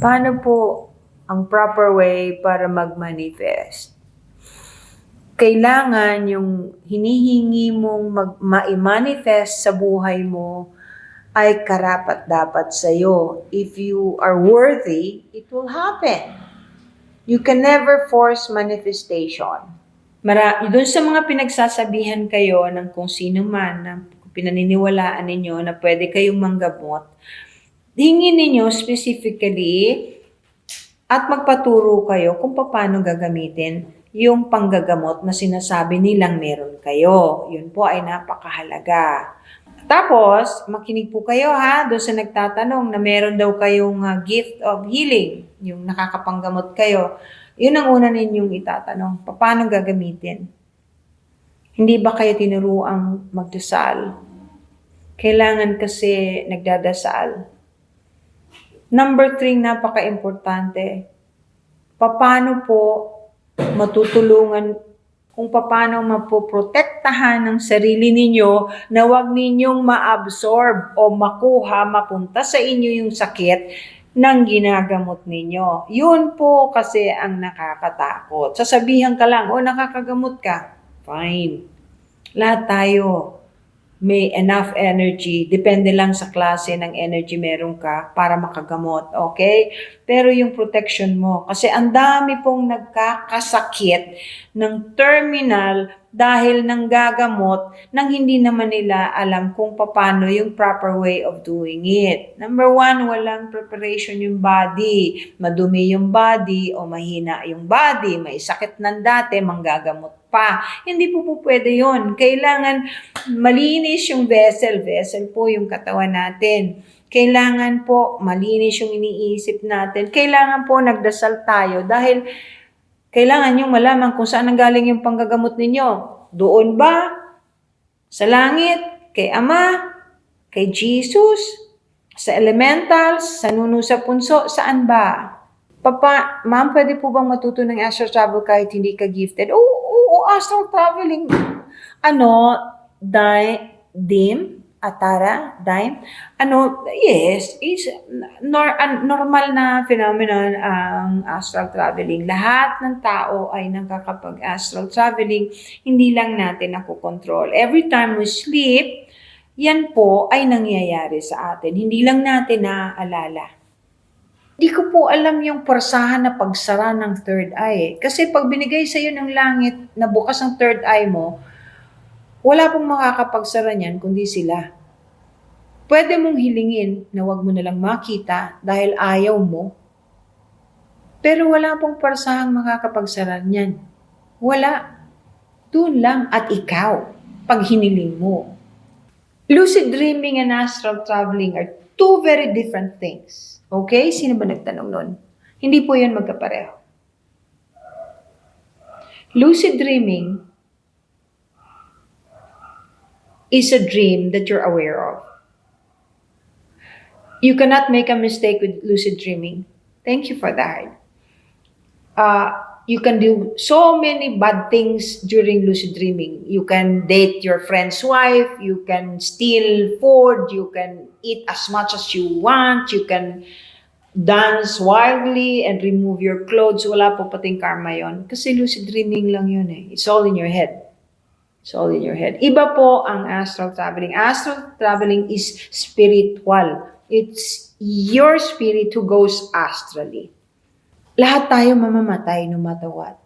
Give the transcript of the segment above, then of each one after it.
Paano po ang proper way para mag-manifest? Kailangan yung hinihingi mong mag- ma-manifest sa buhay mo ay karapat dapat sa'yo. If you are worthy, it will happen. You can never force manifestation. Mara, doon sa mga pinagsasabihan kayo ng kung sino man na pinaniniwalaan ninyo na pwede kayong manggamot, hingin ninyo specifically at magpaturo kayo kung paano gagamitin yung panggagamot na sinasabi nilang meron kayo. Yun po ay napakahalaga. Tapos, makinig po kayo ha, doon sa nagtatanong na meron daw kayong ah, gift of healing, yung nakakapanggamot kayo. Yun ang una ninyong itatanong, paano gagamitin? Hindi ba kayo tinuruang magdasal? Kailangan kasi nagdadasal. Number three, napaka-importante. Paano po matutulungan kung paano mapoprotektahan ng sarili ninyo na wag ninyong ma-absorb o makuha, mapunta sa inyo yung sakit ng ginagamot ninyo. Yun po kasi ang nakakatakot. Sasabihan ka lang, oh nakakagamot ka. Fine. Lahat tayo may enough energy. Depende lang sa klase ng energy meron ka para makagamot. Okay? Pero yung protection mo. Kasi ang dami pong nagkakasakit ng terminal dahil nang gagamot nang hindi naman nila alam kung paano yung proper way of doing it. Number one, walang preparation yung body. Madumi yung body o mahina yung body. May sakit ng dati, manggagamot pa. Hindi po po pwede yun. Kailangan malinis yung vessel. Vessel po yung katawan natin. Kailangan po malinis yung iniisip natin. Kailangan po nagdasal tayo dahil kailangan yung malaman kung saan nanggaling yung panggagamot ninyo. Doon ba? Sa langit? Kay Ama? Kay Jesus? Sa elementals? Sa nuno sa punso? Saan ba? Papa, ma'am, pwede po bang matuto ng astral travel kahit hindi ka gifted? Oo, astral traveling. Ano, di, dim, atara, dime. Ano, yes, is nor, an- normal na phenomenon ang astral traveling. Lahat ng tao ay nakakapag-astral traveling, hindi lang natin ako control. Every time we sleep, yan po ay nangyayari sa atin. Hindi lang natin naaalala. Hindi ko po alam yung porsahan na pagsara ng third eye. Kasi pag binigay sa iyo ng langit na bukas ang third eye mo, wala pong makakapagsara niyan kundi sila. Pwede mong hilingin na wag mo nalang makita dahil ayaw mo. Pero wala pong parsahang makakapagsara niyan. Wala. Doon lang at ikaw, pag hiniling mo. Lucid dreaming and astral traveling are two very different things. Okay? Sino ba nagtanong nun? Hindi po yan magkapareho. Lucid dreaming is a dream that you're aware of. You cannot make a mistake with lucid dreaming. Thank you for that. Uh, you can do so many bad things during lucid dreaming. You can date your friend's wife, you can steal food, you can eat as much as you want, you can dance wildly and remove your clothes. Wala po pating karma yon. Kasi lucid dreaming lang yun eh. It's all in your head. It's all in your head. Iba po ang astral traveling. Astral traveling is spiritual. It's your spirit who goes astrally. Lahat tayo mamamatay no matter what.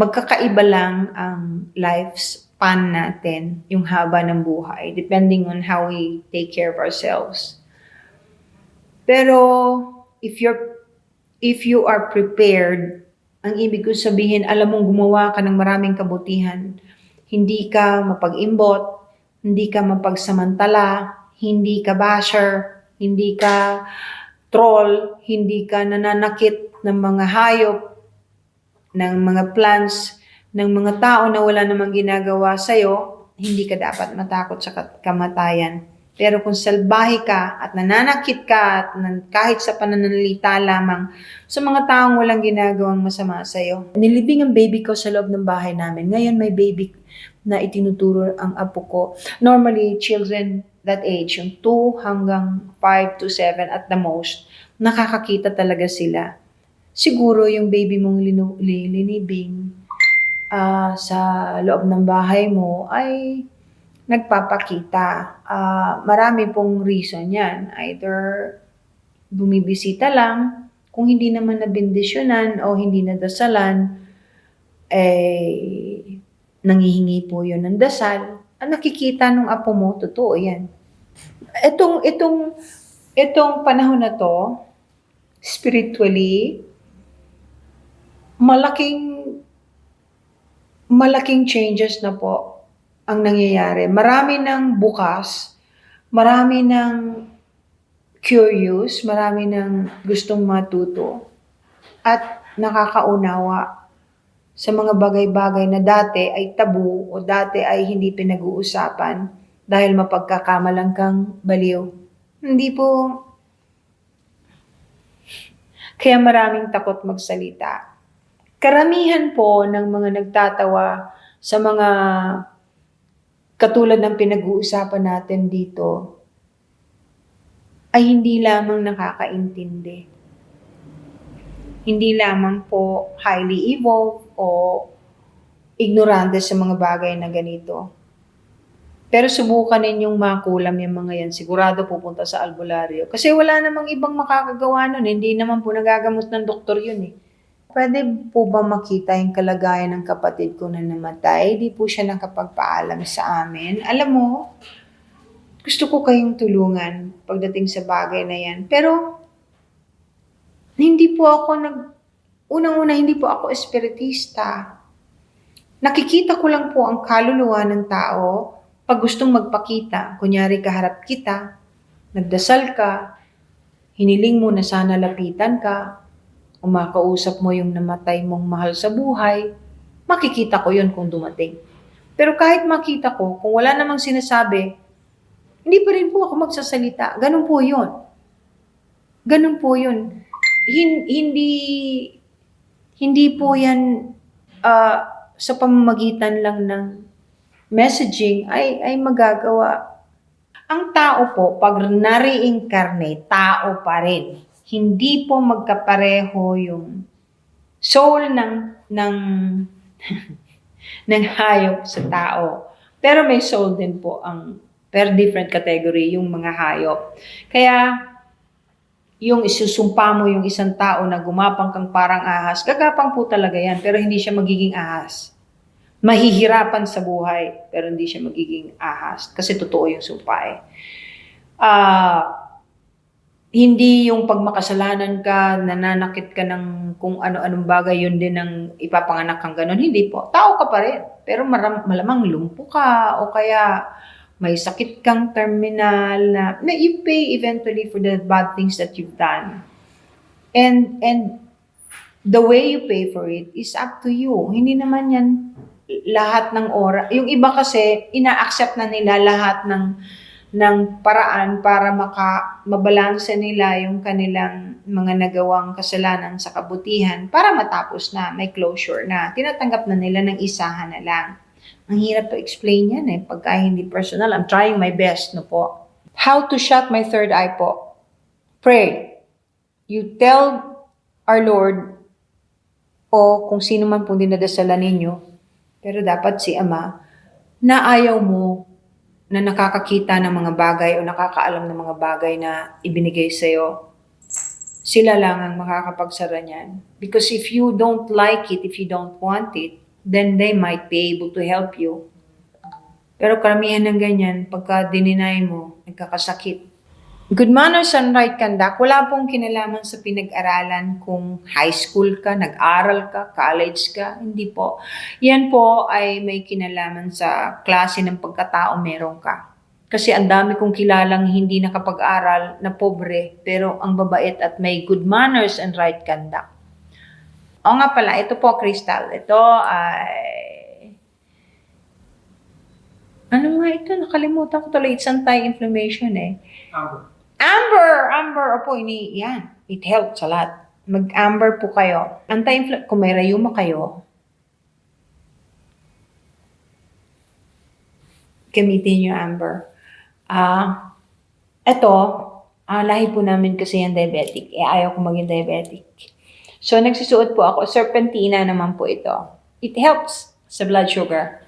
Magkakaiba lang ang lifespan natin, yung haba ng buhay, depending on how we take care of ourselves. Pero if you're if you are prepared, ang ibig ko sabihin, alam mong gumawa ka ng maraming kabutihan, hindi ka mapag-imbot, hindi ka mapagsamantala, hindi ka basher, hindi ka troll, hindi ka nananakit ng mga hayop, ng mga plants, ng mga tao na wala namang ginagawa sa'yo, hindi ka dapat matakot sa kamatayan. Pero kung salbahe ka at nananakit ka at kahit sa pananalita lamang sa mga taong walang ginagawang masama sa'yo. Nilibing ang baby ko sa loob ng bahay namin. Ngayon may baby na itinuturo ang apo ko. Normally, children that age, yung 2 hanggang 5 to 7 at the most, nakakakita talaga sila. Siguro yung baby mong linibing ah, sa loob ng bahay mo ay nagpapakita. Ah, marami pong reason yan. Either bumibisita lang, kung hindi naman nabindisyonan o hindi nadasalan, eh, nangihingi po yun ng dasal. Ang nakikita ng apo mo, totoo yan. Itong, itong, itong panahon na to, spiritually, malaking, malaking changes na po ang nangyayari. Marami ng bukas, marami ng curious, marami ng gustong matuto, at nakakaunawa sa mga bagay-bagay na dati ay tabu o dati ay hindi pinag-uusapan dahil mapagkakamalang kang baliw. Hindi po. Kaya maraming takot magsalita. Karamihan po ng mga nagtatawa sa mga katulad ng pinag-uusapan natin dito ay hindi lamang nakakaintindi. Hindi lamang po highly evolved o ignorante sa mga bagay na ganito. Pero subukan ninyong makulam yung mga yan. Sigurado pupunta sa albularyo. Kasi wala namang ibang makakagawa nun. Hindi naman po nagagamot ng doktor yun eh. Pwede po ba makita yung kalagayan ng kapatid ko na namatay? Di po siya nakapagpaalam sa amin. Alam mo, gusto ko kayong tulungan pagdating sa bagay na yan. Pero, hindi po ako nag... Unang-una, hindi po ako espiritista. Nakikita ko lang po ang kaluluwa ng tao pag gustong magpakita. Kunyari, kaharap kita, nagdasal ka, hiniling mo na sana lapitan ka, umakausap mo yung namatay mong mahal sa buhay, makikita ko yun kung dumating. Pero kahit makita ko, kung wala namang sinasabi, hindi pa rin po ako magsasalita. Ganun po yun. Ganun po yun. Hin- hindi, hindi po yan ah, sa pamamagitan lang ng messaging ay, ay magagawa. Ang tao po, pag na-reincarnate, tao pa rin. Hindi po magkapareho yung soul ng, ng, ng hayop sa tao. Pero may soul din po ang per different category yung mga hayop. Kaya yung isusumpa mo yung isang tao na gumapang kang parang ahas, gagapang po talaga yan, pero hindi siya magiging ahas. Mahihirapan sa buhay, pero hindi siya magiging ahas. Kasi totoo yung sumpa eh. Ah, hindi yung pag makasalanan ka, nananakit ka ng kung ano-anong bagay, yun din ang ipapanganak kang ganun. Hindi po. Tao ka pa rin. Pero maram, malamang lumpo ka o kaya may sakit kang terminal na, na you pay eventually for the bad things that you've done. And, and the way you pay for it is up to you. Hindi naman yan lahat ng oras. Yung iba kasi, ina-accept na nila lahat ng ng paraan para maka mabalanse nila yung kanilang mga nagawang kasalanan sa kabutihan para matapos na, may closure na. Tinatanggap na nila ng isahan na lang. Ang hirap to explain yan eh, pagka hindi personal. I'm trying my best, no po. How to shut my third eye po? Pray. You tell our Lord o kung sino man pong dinadasalan ninyo, pero dapat si Ama, na ayaw mo na nakakakita ng mga bagay o nakakaalam ng mga bagay na ibinigay sa'yo. Sila lang ang makakapagsara niyan. Because if you don't like it, if you don't want it, then they might be able to help you. Pero karamihan ng ganyan, pagka dininay mo, nagkakasakit. Good manners and right conduct, wala pong kinalaman sa pinag-aralan kung high school ka, nag-aral ka, college ka, hindi po. Yan po ay may kinalaman sa klase ng pagkatao meron ka. Kasi ang dami kong kilalang hindi nakapag-aral na pobre, pero ang babait at may good manners and right conduct. O nga pala, ito po, Crystal. Ito ay... Ano nga ito? Nakalimutan ko tuloy. It's anti-inflammation eh. Amber. Amber! Amber! Opo, ini, yan. It helps a lot. Mag-amber po kayo. Anti-inflammation, kung may rayuma kayo, gamitin nyo amber. Ah, eto, Ah, lahi po namin kasi yung diabetic. Eh, ayaw ko maging diabetic. So, nagsusuot po ako. Serpentina naman po ito. It helps sa blood sugar.